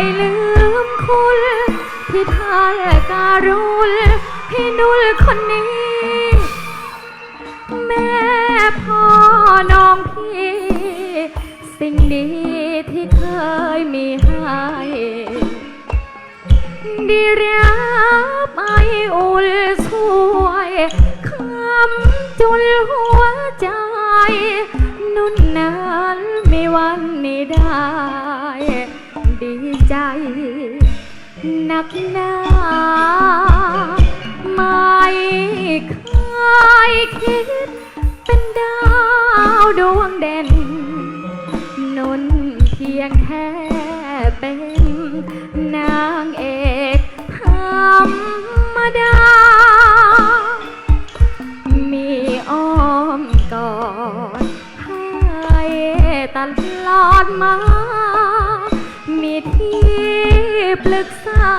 ยลืมคุณ ที่ทายการุณพี่นุลคนนี้ แม่พ่อน้องพี่ สิ่งดีที่เคยมีให้ได้รับไออุ่นช่วยคำจุนหัวใจ นุ่นนั้นไม่วันนี้ได้ ใจหนักหนาไม่เคยคิด เป็นดาวดวงเด่น นนเพียงแค่เป็นนางเอกธรรมดา มีอ้อมกอดให้ตลอดมา มีที่ปรึกษา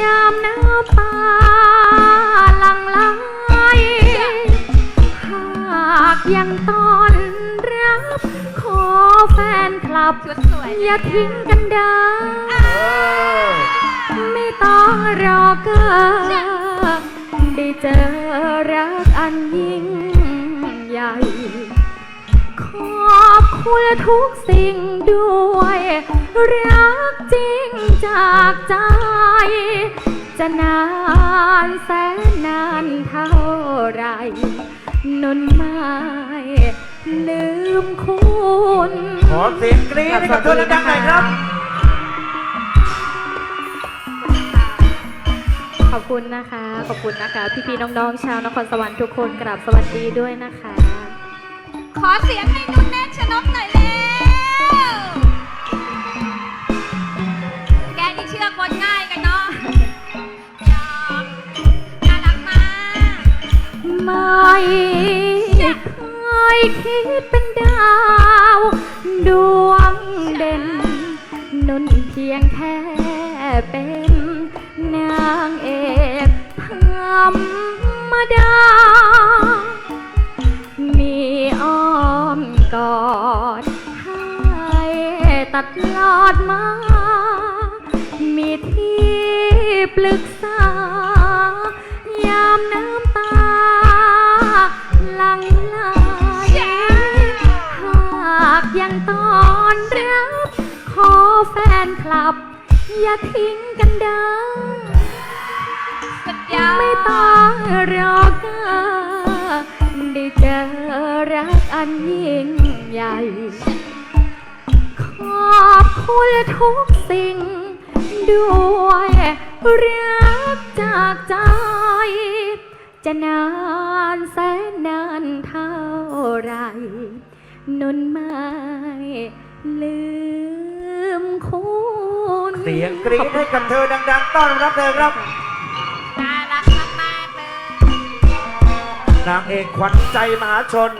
ยามน้ำตาหลังไหลหากยังต้อนรับ ขอแฟนคลับ อย่าทิ้งกันเด้อไม่ต้องรอเกอได้เจอรักอันยิ่งใหญ่ อบคุณทุกสิ่งด้วย รักจริงจากใจ จะนานแสนนานเท่าไร นนไม่ลืมคุณขอเสียงกรี๊ดให้กับเธอดังๆหน่อยครับขอบคุณนะคะ ขอบคุณนะคะ พี่ๆน้องๆ ชาวนครสวรรค์ทุกคนกราบสวัสดีด้วยนะคะ ขอเสียงให้นุ่นแน่ชน กหน่อยเร็วแกนี่เชื่อคนง่ายกันเนาะยอมน่ารักมาก ไม่เคยคิดเป็นดาว ดวงเด่น นุ่นเพียงแค่เป็นนางเอกธรรมดา ตัดลอดมา มีที่ปรึกษา ยามน้ำตาหลังไหลหากยังตอนรับ ขอแฟนคลับ อย่าทิ้งกันเด้อไม่ต้องรอเกอได้เจอรักอันยิ่งใหญ่ อบคุณทุกสิ่ง ด้วยรักจากใจ จะนานแสนนานเท่าไร นนไม่ลืมคุณเสียงกรี๊ดให้กับเธอดัง ๆ ต้อนรับเธอครับ น่ารักมากๆเลยนางเอกขวัญใจมหาชน